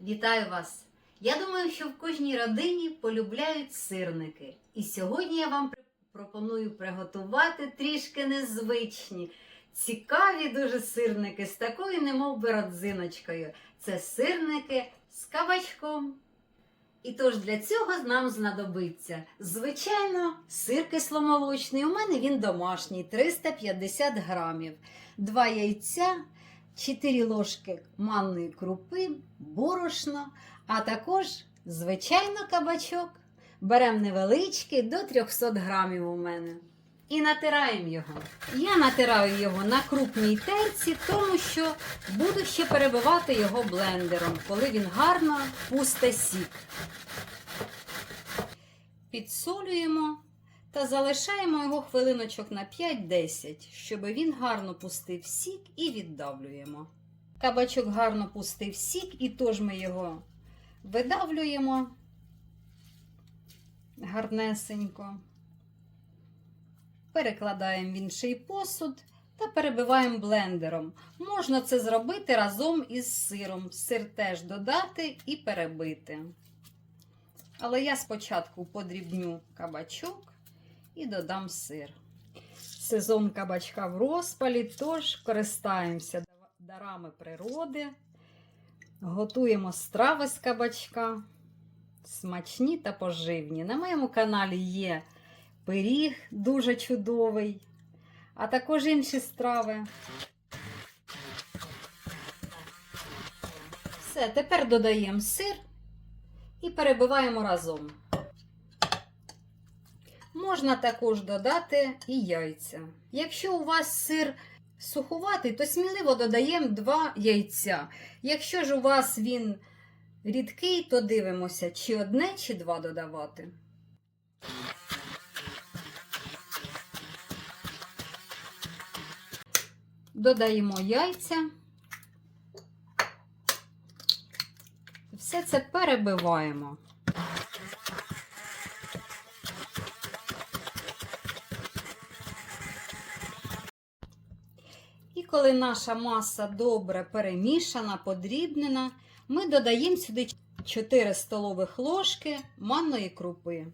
Вітаю вас! Я думаю, що в кожній родині полюбляють сирники. І сьогодні я вам пропоную приготувати трішки незвичні, цікаві дуже сирники з такою, немов би родзиночкою. Це сирники з кабачком. І тож для цього нам знадобиться, звичайно, сир кисломолочний. У мене він домашній 350 грамів, два яйця, 4 ложки манної крупи, борошно, а також, звичайно, кабачок. Беремо невеличкий до 300 грамів у мене. І натираємо його. Я натираю його на крупній терці, тому що буду ще перебивати його блендером, коли він гарно пусте сік. Підсолюємо та залишаємо його хвилиночок на 5-10, щоб він гарно пустив сік і віддавлюємо. Кабачок гарно пустив сік, і тож ми його видавлюємо гарнесенько. Перекладаємо в інший посуд та перебиваємо блендером. Можна це зробити разом із сиром. Сир теж додати і перебити. Але я спочатку подрібню кабачок і додам сир. Сезон кабачка в розпалі, тож користаємося дарами природи, готуємо страви з кабачка, смачні та поживні. На моєму каналі є пиріг дуже чудовий, а також інші страви. Все, тепер додаємо сир і перебиваємо разом. Можна також додати і яйця. Якщо у вас сир сухуватий, то сміливо додаємо 2 яйця. Якщо ж у вас він рідкий, то дивимося, чи одне, чи два додавати. Додаємо яйця. Все це перебиваємо. І коли наша маса добре перемішана, подрібнена, ми додаємо сюди 4 столових ложки манної крупи.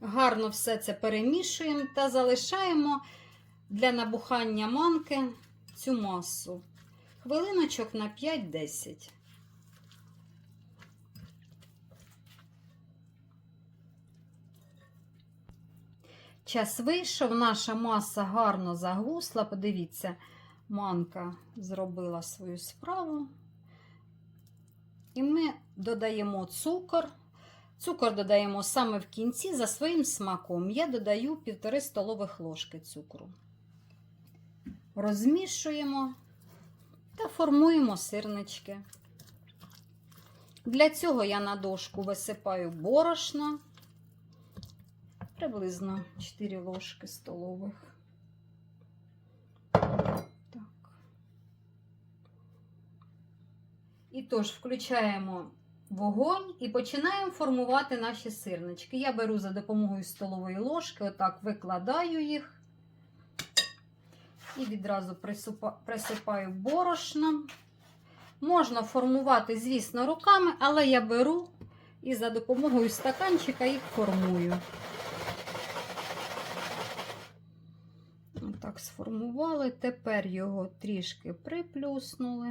Гарно все це перемішуємо та залишаємо для набухання манки цю масу. Хвилиночок на 5-10. Час вийшов, наша маса гарно загусла. Подивіться, манка зробила свою справу. І ми додаємо цукор. Цукор додаємо саме в кінці за своїм смаком. Я додаю 1,5 столових ложки цукру. Розмішуємо та формуємо сирнички. Для цього я на дошку висипаю борошно приблизно 4 ложки столових. Так. І тож включаємо вогонь і починаємо формувати наші сирнички. Я беру за допомогою столової ложки, отак викладаю їх і відразу присипаю борошном. Можна формувати, звісно, руками, але я беру і за допомогою стаканчика їх формую. Так, сформували. Тепер його трішки приплюснули.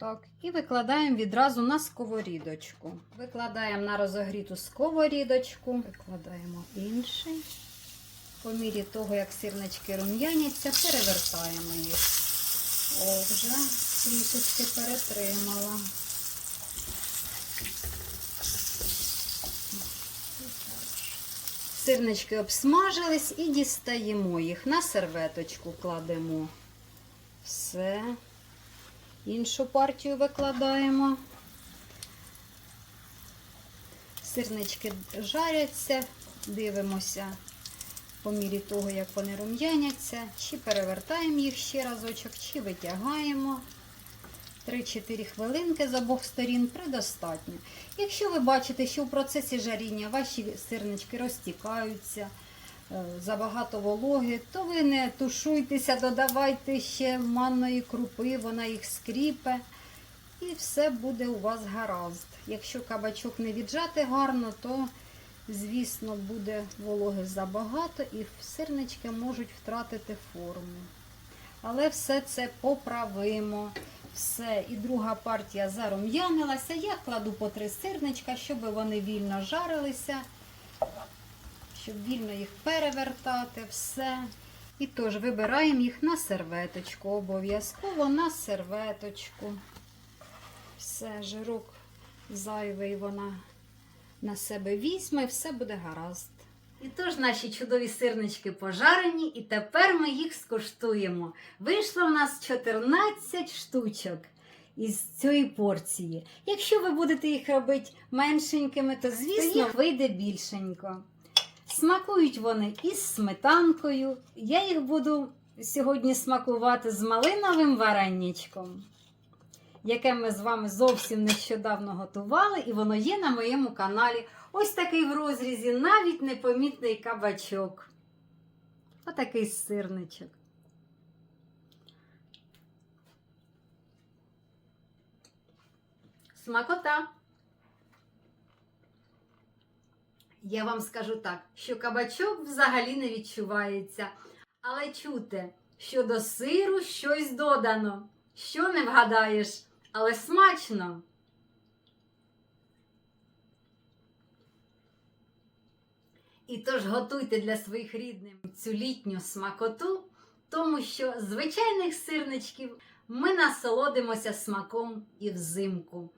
Так, і викладаємо відразу на сковорідочку. Викладаємо на розогріту сковорідочку, викладаємо інший. По мірі того, як сирнички рум'яняться, перевертаємо їх. О, вже трішечки перетримала. Сирнички обсмажились і дістаємо їх. На серветочку кладемо. Все. Іншу партію викладаємо. Сирнички жаряться, дивимося по мірі того, як вони рум'яняться, чи перевертаємо їх ще разочок, чи витягаємо. 3-4 хвилинки з обох сторін предостатньо. Якщо ви бачите, що в процесі жаріння ваші сирнички розтікаються, е, забагато вологи, то ви не тушуйтеся, додавайте ще манної крупи, вона їх скріпе. І все буде у вас гаразд. Якщо кабачок не віджати гарно, то, звісно, буде вологи забагато і сирнички можуть втратити форму. Але все це поправимо. Все, і друга партія зарум'янилася. Я кладу по три сирничка, щоб вони вільно жарилися, щоб вільно їх перевертати, все. І тож вибираємо їх на серветочку. Обов'язково на серветочку. Все, жирок зайвий вона на себе візьме, все буде гаразд. І тож наші чудові сирнички пожарені, і тепер ми їх скуштуємо. Вийшло в нас 14 штучок із цієї порції. Якщо ви будете їх робити меншенькими, то звісно їх вийде більшенько. Смакують вони із сметанкою. Я їх буду сьогодні смакувати з малиновим вареничком, яке ми з вами зовсім нещодавно готували, і воно є на моєму каналі. Ось такий в розрізі, навіть непомітний кабачок. Отакий сирничок. Смакота. Я вам скажу так, що кабачок взагалі не відчувається. Але чути, що до сиру щось додано. Що не вгадаєш, але смачно. І тож готуйте для своїх рідних цю літню смакоту, тому що звичайних сирничків ми насолодимося смаком і взимку.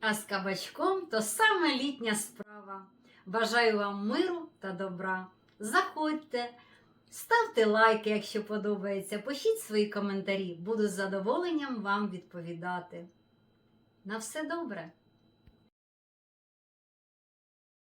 А з кабачком то саме літня справа. Бажаю вам миру та добра. Заходьте, ставте лайки, якщо подобається, пишіть свої коментарі. Буду з задоволенням вам відповідати. На все добре!